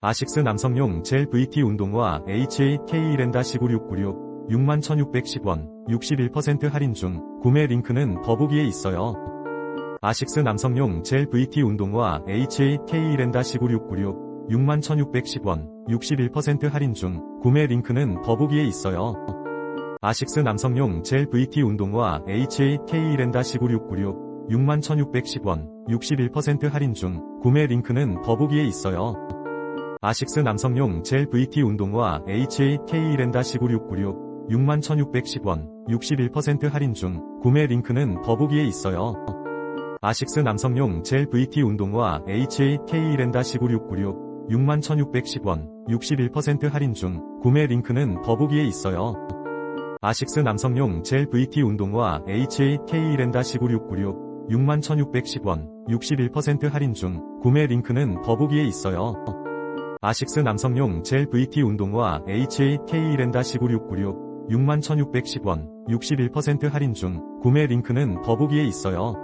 아식스 남성용 젤 VT 운동화 HAK 랜다 19696 61,610원 61% 할인 중 구매 링크는 더보기에 있어요. 아식스 남성용 젤 VT 운동화 HAK 랜다 19696 61,610원 61% 할인 중 구매 링크는 더보기에 있어요. 아식스 남성용 젤 VT 운동화 HAK 랜다 19696 61,610원 61% 할인 중 구매 링크는 더보기에 있어요. 아식스 남성용 젤 VT 운동화 HAK 랜다 19696 61,610원 61% 할인 중 구매 링크는 더보기에 있어요. 아식스 남성용 젤 VT 운동화 HAK 랜다 19696 61,610원 61% 할인 중 구매 링크는 더보기에 있어요. 아식스 남성용 젤 VT 운동화 HAK 랜다 19696 61,610원 61% 할인 중 구매 링크는 더보기에 있어요. 아식스 남성용 젤 VT 운동화 HAK 랜다 19696 61,610원 61% 할인 중 구매 링크는 더보기에 있어요.